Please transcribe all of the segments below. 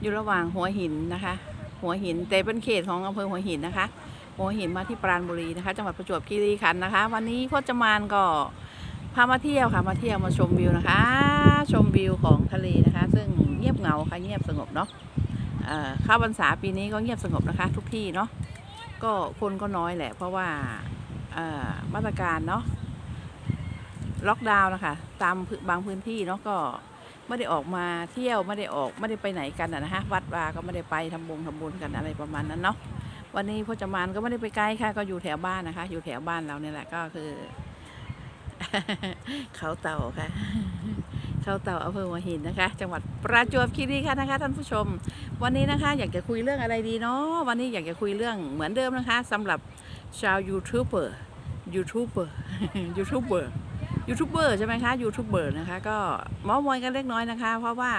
อยู่ระหว่างหัวหินนะคะ หัวหินแต่เป็นเขตของอำเภอหัวหินนะคะ หัวหินมาที่ปราณบุรีนะคะ จังหวัดประจวบคีรีขันธ์นะคะ วันนี้พจมานก็พามาเที่ยวค่ะมาเที่ยวมาชมวิวนะคะ ชมวิวของทะเลนะคะ ซึ่งเงียบเหงาค่ะเงียบสงบเนาะข้าวพรรษาปีนี้ก็เงียบสงบนะคะ ทุกที่เนาะก็คนก็น้อยแหละ เพราะว่ามาตรการเนาะล็อกดาวน์นะคะ ตามบางพื้นที่เนาะก็ ไม่ได้ออกมาเที่ยวไม่ได้ออกไม่ได้ไปไหนกันนะนะวัดวาก็ไม่ได้ไปทำบงทำบุญกันอะไรประมาณนั้นเนาะวันนี้พจมานก็ไม่ได้ไปไกลค่ะ ก็อยู่แถวบ้านนะคะ อยู่แถวบ้านเราเนี่ยแหละก็คือ เขาเต่าค่ะ เขาเต่าอำเภอหัวหินนะคะ จังหวัดประจวบคีรีขันธ์นะคะ ท่านผู้ชม วันนี้นะคะ อยากจะคุยเรื่องอะไรดีเนาะวันนี้อยากจะคุยเรื่องเหมือนเดิมนะคะสำหรับชาวยูทูบเบอร์ยูทูบเบอร์ยูทูบเบอร์ ยูทูบเบอร์ใช่ไหมคะยูทูบเบอร์นะคะก็มามอยกันเล็กน้อยนะคะ เพราะว่า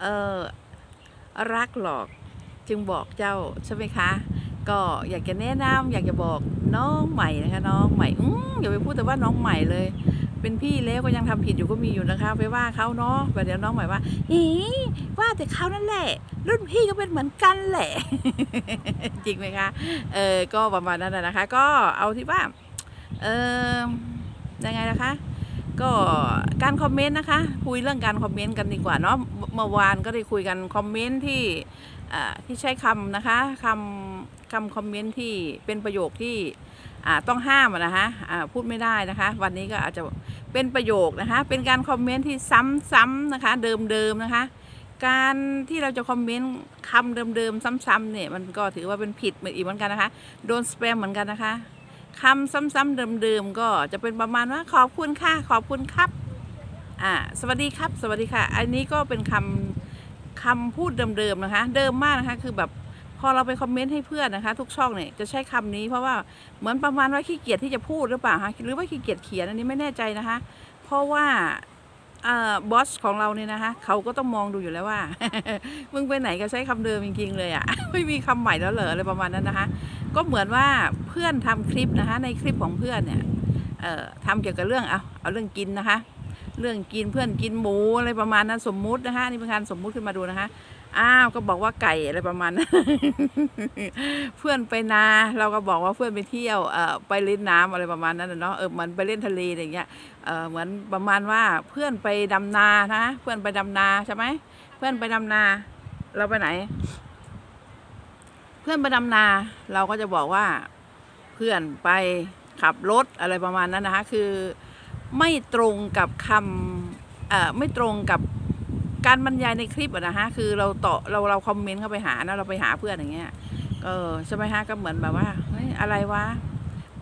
เออรักหลอกจึงบอกเจ้าใช่ไหมคะ ก็อยากจะแนะนำอยากจะบอกน้องใหม่นะคะ น้องใหม่อืมอย่าไปพูดแต่ว่าน้องใหม่เลย เป็นพี่แล้วก็ยังทำผิดอยู่ก็มีอยู่นะคะ ไปว่าเขาเนาะแต่เดี๋ยวน้องใหม่ว่าเฮ้ว่าแต่เขานั่นแหละ รุ่นพี่ก็เป็นเหมือนกันแหละ จริงไหมคะเออก็ประมาณนั้นนะนะคะ ก็เอาที่ว่าเออ ยังไงนะคะ ก็การคอมเมนต์นะคะ คุยเรื่องการคอมเมนต์กันดีกว่าเนาะเมื่อวานก็ได้คุยกันคอมเมนต์ที่ที่ใช้คำนะคะคำคำคอมเมนต์ที่เป็นประโยคที่ต้องห้ามนะคะอ่าพูดไม่ได้นะคะ วันนี้ก็อาจจะเป็นประโยคนะคะ เป็นการคอมเมนต์ที่ซ้ำๆนะคะเดิมๆนะคะ การที่เราจะคอมเมนต์คำเดิมๆซ้ำๆเนี่ยมันก็ถือว่าเป็นผิดเหมือนอีกเหมือนกันนะคะ โดนสแปมเหมือนกันนะคะ คำซ้ำๆเดิมๆก็จะเป็นประมาณว่าขอบคุณค่ะขอบคุณครับอ่าสวัสดีครับ สวัสดีค่ะ อันนี้ก็เป็นคำคำพูดเดิมๆนะคะ เดิมมากนะคะคือแบบพอเราไปคอมเมนต์ให้เพื่อนนะคะ ทุกช่องเนี่ยจะใช้คำนี้เพราะว่าเหมือนประมาณว่าขี้เกียจที่จะพูดหรือเปล่าคะหรือว่าขี้เกียจเขียนอันนี้ไม่แน่ใจนะคะ เพราะว่าบอสของเราเนี่ยนะคะเขาก็ต้องมองดูอยู่แล้วว่า มึงไปไหนก็ใช้คำเดิมจริงๆเลยอะไม่มีคำใหม่แล้วเหรออะไรประมาณนั้นนะคะ ก็เหมือนว่าเพื่อนทำคลิปนะคะ ในคลิปของเพื่อนเนี่ยทำเกี่ยวกับเรื่องเอาเอาเรื่องกินนะคะ เรื่องกินเพื่อนกินหมูอะไรประมาณนั้นสมมุตินะคะนี่เป็นการสมมุติขึ้นมาดูนะคะอ้าวก็บอกว่าไก่อะไรประมาณนั้นเพื่อนไปนาเราก็บอกว่าเพื่อนไปเที่ยวเอ่อไปเล่นน้ำอะไรประมาณนั้นเนาะเออเหมือนไปเล่นทะเลอะไรอย่างเงี้ยเออเหมือนประมาณว่าเพื่อนไปดำนานะ เพื่อนไปดำนาใช่ไหมเพื่อนไปดำนา เราไปไหน เพื่อนไปดำนาเราก็จะบอกว่าเพื่อนไปขับรถอะไรประมาณนั้นนะคะคือไม่ตรงกับคำเอ่อไม่ตรงกับการบรรยายในคลิปอะนะฮะคือเราต่อเราเราคอมเมนต์เข้าไปหานะเราไปหาเพื่อนอย่างเงี้ยเออใช่ไหมฮะก็เหมือนแบบว่าเฮ้ยอะไรวะ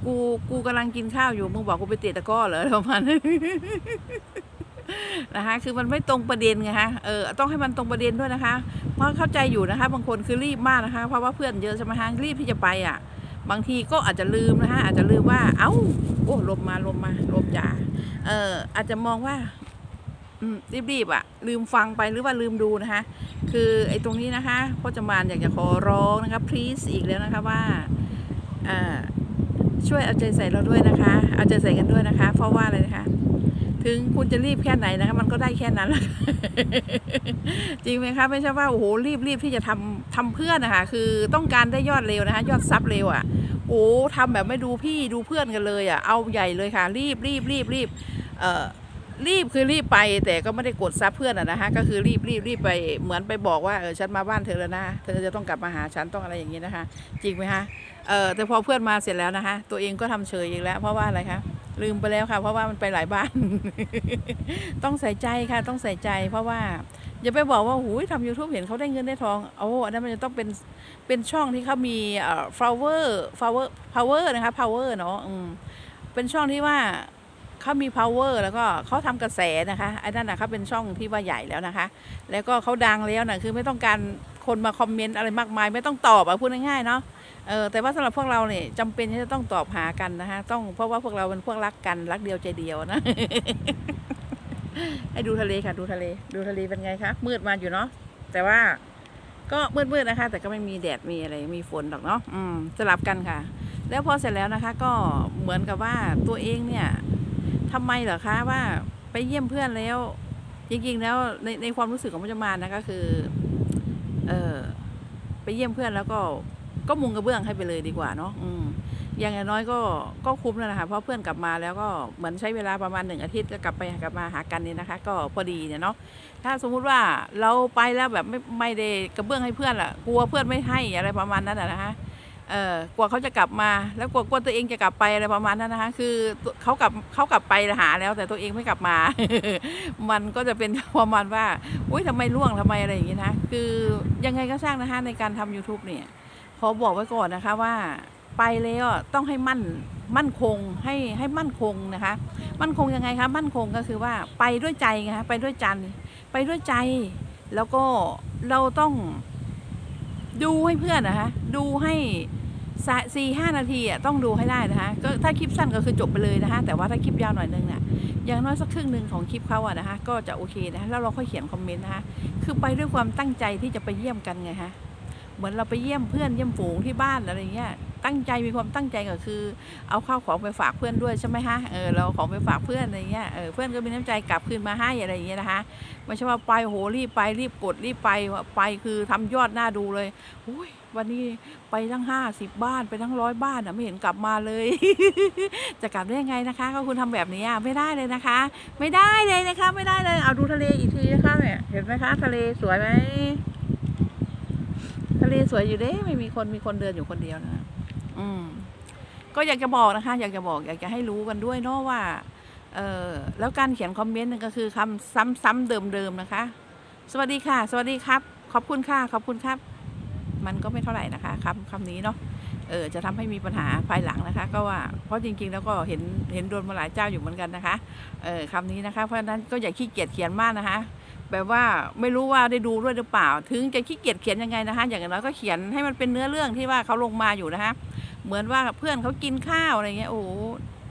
กูกูกำลังกินข้าวอยู่มึงบอกกูไปเตะตะก้อเหรอประมาณ นะคะคือมันไม่ตรงประเด็นไงฮะเออต้องให้มันตรงประเด็นด้วยนะคะเพราะเข้าใจอยู่นะคะ บางคนคือรีบมากนะคะ เพราะว่าเพื่อนเยอะใช่ไหมฮะรีบที่จะไปอะ บางทีก็อาจจะลืมนะคะอาจจะลืมว่า เอ้าโอ้ลมมาลมมาลมจ่าเอออาจจะมองว่าอืมรีบๆอะ ลืมฟังไปหรือว่าลืมดูนะคะ คือไอ้ตรงนี้นะคะพจมานอยากจะขอร้องนะคะ please อีกแล้วนะคะว่าอ่าช่วยเอาใจใส่เราด้วยนะคะ เอาใจใส่กันด้วยนะคะ เพราะว่าอะไรนะคะ ถึงคุณจะรีบแค่ไหนนะคะมันก็ได้แค่นั้นแหละจริงไหมคะไม่ใช่ว่าโอ้โหรีบรีบที่จะทำทำเพื่อนนะคะคือต้องการได้ยอดเร็วนะคะ ยอดซับเร็วอะโอ้ทำแบบไม่ดูพี่ดูเพื่อนกันเลยอะเอาใหญ่เลยค่ะ รีบรีบรีบรีบเอ่อรีบคือรีบไปแต่ก็ไม่ได้กดซับเพื่อนอะนะคะก็คือรีบรีบรีบไปเหมือนไปบอกว่าเออฉันมาบ้านเธอแล้วนะเธอจะต้องกลับมาหาฉันต้องอะไรอย่างนี้นะคะ จริงไหมคะเออแต่พอเพื่อนมาเสร็จแล้วนะคะ ตัวเองก็ทำเฉยอีกแล้วเพราะว่าอะไรคะ ลืมไปแล้วค่ะ เพราะว่ามันไปหลายบ้าน ต้องใส่ใจค่ะ ต้องใส่ใจ เพราะว่าอย่าไปบอกว่าหูยทำ YouTube เห็นเขาได้เงินได้ทองโอ้อันนั้นมันจะต้องเป็นเป็นช่องที่เขามีเอ่อ flower flower power นะคะ power เนาะอืมเป็นช่องที่ว่าเขามี power แล้วก็เขาทำกระแสนะคะไอ้นั่นนะเขาเป็นช่องที่ว่าใหญ่แล้วนะคะ แล้วก็เขาดังแล้วนะคือไม่ต้องการคนมาคอมเมนต์อะไรมากมาย ไม่ต้องตอบอะพูดง่ายๆเนาะ เออแต่ว่าสำหรับพวกเราเนี่ยจำเป็นที่จะต้องตอบหากันนะคะต้องเพราะว่าพวกเราเป็นพวกรักกันรักเดียวใจเดียวนะ ให้ดูทะเลค่ะ ดูทะเล ดูทะเลเป็นไงคะมืดมาอยู่เนาะแต่ว่าก็มืดๆนะคะ แต่ก็ไม่มีแดดมีอะไรมีฝนหรอกเนาะอืมสลับกันค่ะ แล้วพอเสร็จแล้วนะคะ ก็เหมือนกับว่าตัวเองเนี่ยทำไมเหรอคะว่าไปเยี่ยมเพื่อนแล้ว จริงๆแล้วในในความรู้สึกของพจมานนะก็คือ เออไปเยี่ยมเพื่อนแล้วก็ ก็มุงกระเบื้องให้ไปเลยดีกว่าเนาะอืมอย่างน้อยก็ก็คุ้มแล้วนะคะเพราะเพื่อนกลับมาแล้วก็เหมือนใช้เวลาประมาณหนึ่งอาทิตย์ก็กลับไปกลับมาหากันนี่นะคะ ก็พอดีเนี่ยเนาะถ้าสมมุติว่าเราไปแล้วแบบไม่ไม่ได้กระเบื้องให้เพื่อนล่ะกลัวเพื่อนไม่ให้อะไรประมาณนั้นนะคะเออกลัวเขาจะกลับมาแล้วกลัวกลัวตัวเองจะกลับไปอะไรประมาณนั้นนะคะคือเขากลับเขากลับไปหาแล้ว แต่ตัวเองไม่กลับมา มันก็จะเป็นประมาณว่าอุ้ยทำไมล่วงทำไมอะไรอย่างงี้นะคือยังไงก็สร้างนะคะในการทำ YouTube เนี่ย ขอบอกไว้ก่อนนะคะว่าไปแล้วต้องให้มั่นมั่นคงให้ให้มั่นคงนะคะ มั่นคงยังไงคะมั่นคงก็คือว่าไปด้วยใจไงคะไปด้วยจันไปด้วยใจ แล้วก็เราต้องดูให้เพื่อนนะคะ ดูให้สี่ห้านาทีอะต้องดูให้ได้นะคะก็ถ้าคลิปสั้นก็คือจบไปเลยนะคะ แต่ว่าถ้าคลิปยาวหน่อยนึงเนี่ยอย่างน้อยสักครึ่งหนึ่งของคลิปเขาอะนะคะ ก็จะโอเคนะคะแล้วเราค่อยเขียนคอมเมนต์นะคะ คือไปด้วยความตั้งใจที่จะไปเยี่ยมกันไงฮะ เหมือนเราไปเยี่ยมเพื่อนเยี่ยมฝูงที่บ้านอะไรเงี้ยตั้งใจมีความตั้งใจก็คือ เอาข้าวของไปฝากเพื่อนด้วยใช่ไหมฮะเออเราของไปฝากเพื่อนอะไรเงี้ยเออเพื่อนก็มีน้ำใจกลับคืนมาให้อะไรอย่างเงี้ยนะคะไม่ใช่ว่าไปโหรีบไปรีบกดรีบไปไปคือทำยอดหน้าดูเลยอุ้ยวันนี้ไปทั้งห้าสิบบ้านไปทั้งร้อยบ้านอะไม่เห็นกลับมาเลย จะกลับได้ยังไงนะคะก็คุณทำแบบนี้อะไม่ได้เลยนะคะ ไม่ได้เลยนะคะ ไม่ได้เลยเอาดูทะเลอีกทีนะคะเนี่ยเห็นไหมคะ ทะเลสวยไหม ทะเลสวยอยู่เด้ ไม่มีคนมีคนเดินอยู่คนเดียวนะ อืม ก็อยากจะบอกนะคะ อยากจะบอก อยากจะให้รู้กันด้วยเนาะว่า เออแล้วการเขียนคอมเมนต์นั่นก็คือคำซ้ำๆเดิมๆนะคะ สวัสดีค่ะ สวัสดีครับ ขอบคุณค่ะ ขอบคุณครับ มันก็ไม่เท่าไหร่นะคะคำคำนี้เนาะเออจะทำให้มีปัญหาภายหลังนะคะ ก็ว่าเพราะจริงๆ แล้วก็เห็นเห็นโดนมาหลายเจ้าอยู่เหมือนกันนะคะ เออคำนี้นะคะ เพราะฉะนั้นก็อย่าขี้เกียจเขียนมากนะคะ แบบว่าไม่รู้ว่าได้ดูด้วยหรือเปล่า ถึงจะขี้เกียจเขียนยังไงนะคะอย่างน้อยก็เขียนให้มันเป็นเนื้อเรื่องที่ว่าเขาลงมาอยู่นะคะเหมือนว่าเพื่อนเขากินข้าวอะไรเงี้ยโอ้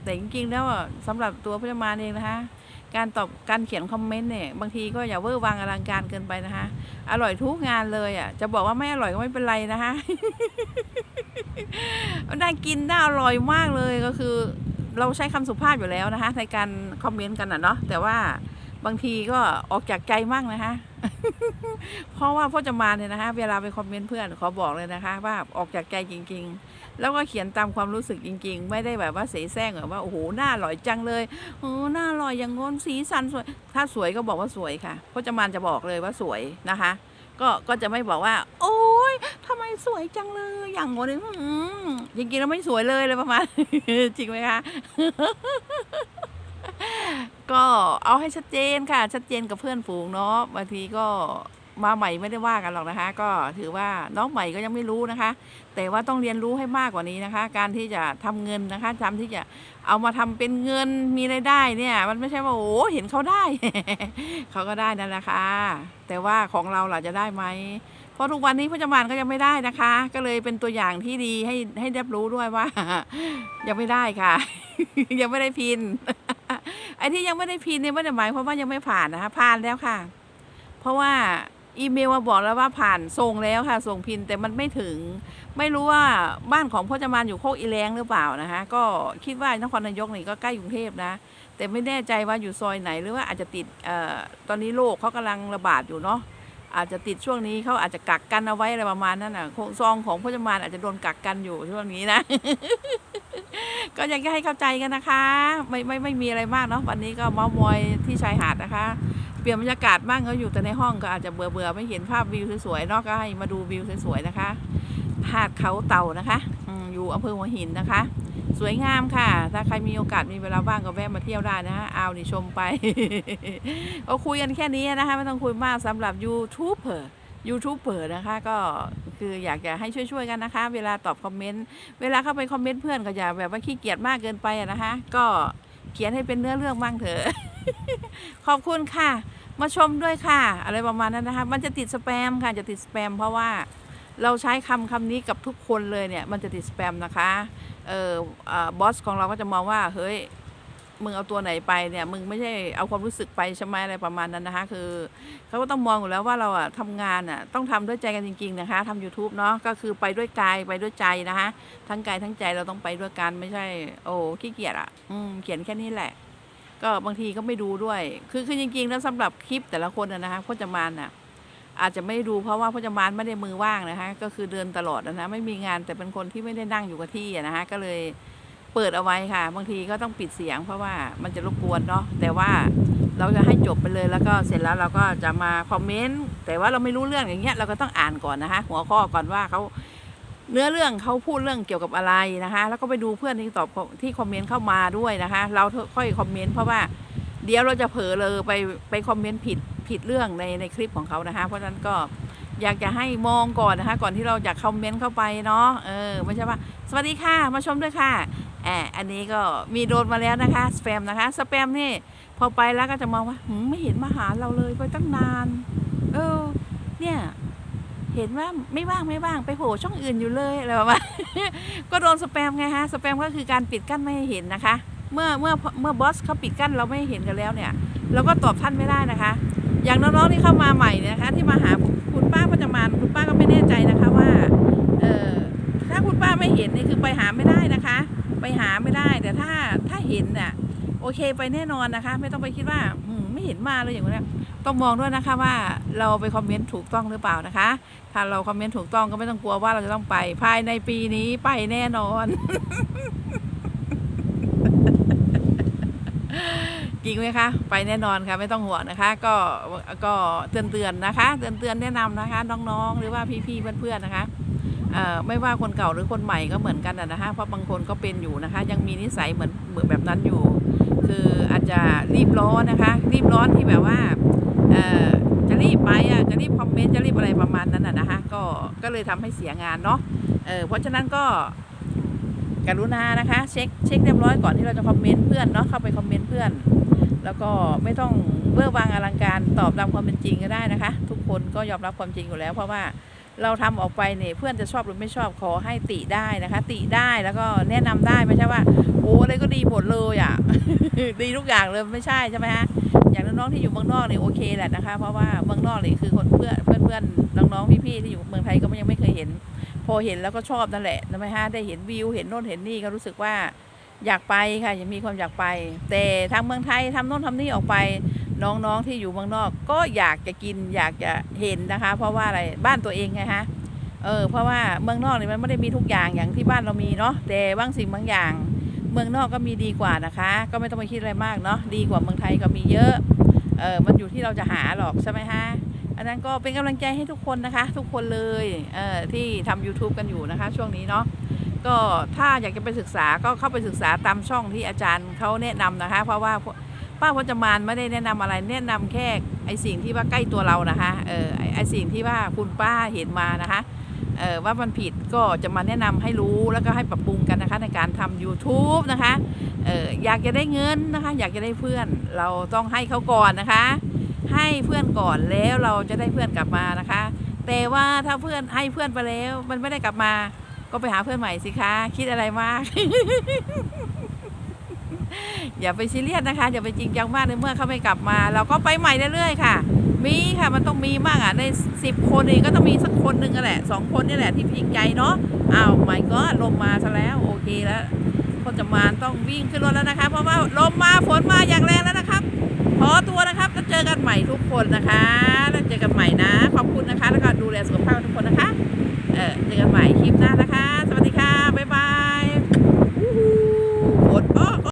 แต่จริงๆแล้วอะสำหรับตัวพจมานเองนะคะ การตอบการเขียนคอมเมนต์เนี่ยบางทีก็อย่าเวอร์วังอลังการเกินไปนะคะ อร่อยทุกงานเลยอะจะบอกว่าไม่อร่อยก็ไม่เป็นไรนะคะได้กินได้อร่อยมากเลยก็คือ เราใช้คำสุภาพอยู่แล้วนะคะ ในการคอมเมนต์กันอะเนาะแต่ว่า บางทีก็ออกจากใจมากนะคะ เพราะว่าพ่อจะมาเนี่ยนะคะ เวลาไปคอมเมนต์เพื่อนขอบอกเลยนะคะ ว่าออกจากใจจริง ๆ แล้วก็เขียนตามความรู้สึกจริง ๆ ไม่ได้แบบว่าเสแสร้งแบบว่าโอ้โหหน้าอร่อยจังเลยโอ้หน้าอร่อยอย่างงนสีสันสวย ถ้าสวยก็บอกว่าสวยค่ะพ่อจะมานจะบอกเลยว่าสวยนะคะ ก็ก็จะไม่บอกว่า โอ๊ยทำไมสวยจังเลยอย่างงนอืมจริงๆแล้วไม่สวยเลยเลยประมาณจริงไหมคะ ก็เอาให้ชัดเจนค่ะ ชัดเจนกับเพื่อนฝูงเนาะบางทีก็มาใหม่ไม่ได้ว่ากันหรอกนะคะ ก็ถือว่าน้องใหม่ก็ยังไม่รู้นะคะ แต่ว่าต้องเรียนรู้ให้มากกว่านี้นะคะ การที่จะทำเงินนะคะทำที่จะเอามาทำเป็นเงินมีรายได้เนี่ย มันไม่ใช่ว่าโอ้เห็นเขาได้ เขาก็ได้นั่นแหละค่ะแต่ว่าของเราล่ะจะได้ไหมเพราะทุกวันนี้พจมานก็ยังไม่ได้นะคะ ก็เลยเป็นตัวอย่างที่ดีให้ให้รับรู้ด้วยว่ายังไม่ได้ค่ะ ยังไม่ได้พิน ไอ้ที่ยังไม่ได้พิมพ์เนี่ยไม่ได้หมายความว่ายังไม่ผ่านนะคะผ่านแล้วค่ะ เพราะว่าอีเมลมาบอกแล้วว่าผ่านส่งแล้วค่ะ ส่งพิมพ์แต่มันไม่ถึง ไม่รู้ว่าบ้านของพ่อจามานอยู่โคกอีแรงหรือเปล่านะคะ ก็คิดว่านครนายกนี่ก็ใกล้กรุงเทพนะ แต่ไม่แน่ใจว่าอยู่ซอยไหนหรือว่าอาจจะติดเอ่อตอนนี้โรคเขากำลังระบาดอยู่เนาะ อาจจะติดช่วงนี้เขาอาจจะกักกันเอาไว้อะไรประมาณนั้นน่ะซองของพจมานอาจจะโดนกักกันอยู่ช่วงนี้นะ ก็อยากให้เข้าใจกันนะคะ ไม่ไม่ไม่มีอะไรมากเนาะวันนี้ก็มามอยที่ชายหาดนะคะ เปลี่ยนบรรยากาศบ้างก็อยู่แต่ในห้องก็อาจจะเบื่อเบื่อไม่เห็นภาพวิวสวยๆเนาะก็ให้มาดูวิวสวยๆนะคะหาดเขาเต่านะคะอยู่อำเภอหัวหินนะคะ สวยงามค่ะ ถ้าใครมีโอกาสมีเวลาว่างก็แวะมาเที่ยวได้นะฮะเอานี่ชมไปก็คุยกันแค่นี้นะคะไม่ต้องคุยมากสำหรับยูทูบเ r อยูทูบเ r อนะคะก็คืออยากจะให้ช่วยๆกันนะคะ เวลาตอบคอมเมนต์เวลาเข้าไปคอมเมนต์เพื่อนก็อย่าแบบว่าขี้เกียจมากเกินไปนะคะ ก็เขียนให้เป็นเนื้อเรื่องบ้างเถอะขอบคุณค่ะ มาชมด้วยค่ะ อะไรประมาณนั้นนะคะ มันจะติดสแปมค่ะจะติดสแปมเพราะว่า เราใช้คำคำนี้กับทุกคนเลยเนี่ย มันจะติดสแปมนะคะเออบอสของเราก็จะมองว่าเฮ้ยมึงเอาตัวไหนไปเนี่ยมึงไม่ใช่เอาความรู้สึกไปใช่ไหมอะไรประมาณนั้นนะคะ คือเขาก็ต้องมองอยู่แล้วว่าเราอะทำงานอะต้องทำด้วยใจกันจริง ๆนะคะทำ YouTube เนาะก็คือไปด้วยกายไปด้วยใจนะคะ ทั้งกายทั้งใจเราต้องไปด้วยกันไม่ใช่ โอ้ขี้เกียจอะอืมเขียนแค่นี้แหละ ก็บางทีก็ไม่ดูด้วย คือคือจริงๆแล้วสำหรับคลิปแต่ละคนนะนะคะพจมานอะ อาจจะไม่ดูเพราะว่าพจมานไม่ได้มือว่างนะคะก็คือเดินตลอดนะนะไม่มีงานแต่เป็นคนที่ไม่ได้นั่งอยู่กับที่นะคะก็เลยเปิดเอาไว้ค่ะ บางทีก็ต้องปิดเสียง เพราะว่ามันจะรบกวนเนาะแต่ว่าเราจะให้จบไปเลยแล้วก็เสร็จแล้วเราก็จะมาคอมเมนต์แต่ว่าเราไม่รู้เรื่องอย่างเงี้ยเราก็ต้องอ่านก่อนนะคะหัวข้อก่อนว่าเขาเนื้อเรื่องเขาพูดเรื่องเกี่ยวกับอะไรนะคะ แล้วก็ไปดูเพื่อนที่ตอบที่คอมเมนต์เข้ามาด้วยนะคะ เราค่อยคอมเมนต์เพราะว่าเดี๋ยวเราจะเผลอเลยไปไปคอมเมนต์ผิด ผิดเรื่องในในคลิปของเขานะคะเพราะฉะนั้นก็อยากจะให้มองก่อนนะคะ ก่อนที่เราจะคอมเมนต์เข้าไปเนาะเออไม่ใช่ว่า สวัสดีค่ะ มาชมด้วยค่ะแอบอันนี้ก็มีโดนมาแล้วนะคะสแปมนะคะสแปมนี่พอไปแล้วก็จะมองว่าหืมไม่เห็นมาหาเราเลยไปตั้งนาน เออ เนี่ย เห็นว่าไม่ว่างไม่ว่างไปโผล่ช่องอื่นอยู่เลยอะไรประมาณก็โดนสแปมไงฮะสแปมก็คือการปิดกั้นไม่ให้เห็นนะคะ เมื่อเมื่อเมื่อบอสเขาปิดกั้นเราไม่เห็นกันแล้วเนี่ย เราก็ตอบท่านไม่ได้นะคะ อย่างน้องๆที่เข้ามาใหม่นะคะ ที่มาหาคุณป้าพจมานคุณป้าก็ไม่แน่ใจนะคะว่าเออถ้าคุณป้าไม่เห็นนี่คือไปหาไม่ได้นะคะ ไปหาไม่ได้แต่ถ้าถ้าเห็นเนี่ยโอเคไปแน่นอนนะคะ ไม่ต้องไปคิดว่าอืไม่เห็นมาเลยอย่างนี้ยต้องมองด้วยนะคะว่าเราไปคอมเมนต์ถูกต้องหรือเปล่านะคะ ถ้าเราคอมเมนต์ถูกต้องก็ไม่ต้องกลัวว่าเราจะต้องไป ภายในปีนี้ไปแน่นอน จริงไหมคะ ไปแน่นอนค่ะไม่ต้องห่วงนะคะ ก็ก็เตือนเตือนๆนะคะ เตือนเตือนๆแนะนำนะคะ น้องๆ หรือว่าพี่ๆเพื่อนๆนะคะไม่ว่าคนเก่าหรือคนใหม่ก็เหมือนกันนะนะคะเพราะบางคนก็เป็นอยู่นะคะ ยังมีนิสัยเหมือนเหมือนแบบนั้นอยู่ คืออาจจะรีบร้อนนะคะ รีบร้อนที่แบบว่าจะรีบไปอะจะรีบคอมเมนต์จะรีบอะไรประมาณนั้นน่ะนะคะก็ก็เลยทำให้เสียงานเนาะเเพราะฉะนั้นก็กรุณานะคะ เช็คเช็คเรียบร้อยก่อนที่เราจะคอมเมนต์เพื่อนเนาะเข้าไปคอมเมนต์เพื่อน แล้วก็ไม่ต้องเบื่อวางอลังการตอบตามความเป็นจริงก็ได้นะคะ ทุกคนก็ยอมรับความจริงอยู่แล้ว เพราะว่าเราทำออกไปเนี่ยเพื่อนจะชอบหรือไม่ชอบขอให้ติได้นะคะ ติได้แล้วก็แนะนำได้ไม่ใช่ว่าโอ้อะไรก็ดีหมดเลยอะดีทุกอย่างเลยไม่ใช่ใช่ไหมฮะอย่างน้องๆที่อยู่เมืองนอกเนี่ยโอเคแหละนะคะ เพราะว่าเมืองนอกเนี่ยคือคนเพื่อนเพื่อนเพื่อนน้องๆพี่ๆที่อยู่เมืองไทยก็ยังไม่เคยเห็น พอเห็นแล้วก็ชอบนั่นแหละนะไหมฮะได้เห็นวิวเห็นโน่นเห็นนี่ก็รู้สึกว่า อยากไปค่ะยังมีความอยากไป แต่ทางเมืองไทยทำโน่นทำนี่ออกไป น้องๆที่อยู่เมืองนอก ก็อยากจะกินอยากจะเห็นนะคะ เพราะว่าอะไรบ้านตัวเองไงฮะเออเพราะว่าเมืองนอกเนี่ยมันไม่ได้มีทุกอย่างอย่างที่บ้านเรามีเนาะแต่บางสิ่งบางอย่าง เมืองนอกก็มีดีกว่านะคะ ก็ไม่ต้องไปคิดอะไรมากเนาะดีกว่าเมืองไทยก็มีเยอะเออมันอยู่ที่เราจะหาหรอกใช่ไหมฮะอันนั้นก็เป็นกำลังใจให้ทุกคนนะคะ ทุกคนเลยเอ่อที่ทำ YouTube กันอยู่นะคะ ช่วงนี้เนาะ ก็ถ้าอยากจะไปศึกษาก็เข้าไปศึกษาตามช่องที่อาจารย์เขาแนะนำนะคะ เพราะว่าป้าพจมานไม่ได้แนะนำอะไรแนะนำแค่ไอสิ่งที่ว่าใกล้ตัวเรานะคะเออไอสิ่งที่ว่าคุณป้าเห็นมานะคะเออว่ามันผิดก็จะมาแนะนำให้รู้แล้วก็ให้ปรับปรุงกันนะคะในการทำ YouTube นะคะเอออยากจะได้เงินนะคะ อยากจะได้เพื่อนเราต้องให้เขาก่อนนะคะ ให้เพื่อนก่อนแล้วเราจะได้เพื่อนกลับมานะคะ แต่ว่าถ้าเพื่อนให้เพื่อนไปแล้ว มันไม่ได้กลับมา ก็ไปหาเพื่อนใหม่สิคะ คิดอะไรมาก อย่าไปซีเรียสนะคะ อย่าไปจริงจังมากในเมื่อเขาไม่กลับมา เราก็ไปใหม่เรื่อยๆค่ะ มีค่ะมันต้องมีมากอะในสิบคนเองก็ต้องมีสักคนหนึ่งแหละสองคนนี่แหละที่จริงใจเนาะอ้าวไม่ก็ลมมาซะแล้วโอเคแล้วคนจะมาต้องวิ่งขึ้นรถแล้วนะคะ เพราะว่าลมมาฝนมาอย่างแรงแล้วนะครับขอตัวนะครับแล้วเจอกันใหม่ทุกคนนะคะแล้วเจอกันใหม่นะ ขอบคุณนะคะ แล้วก็ดูแลสุขภาพทุกคนนะคะ เออเจอกันใหม่คลิปหน้านะคะ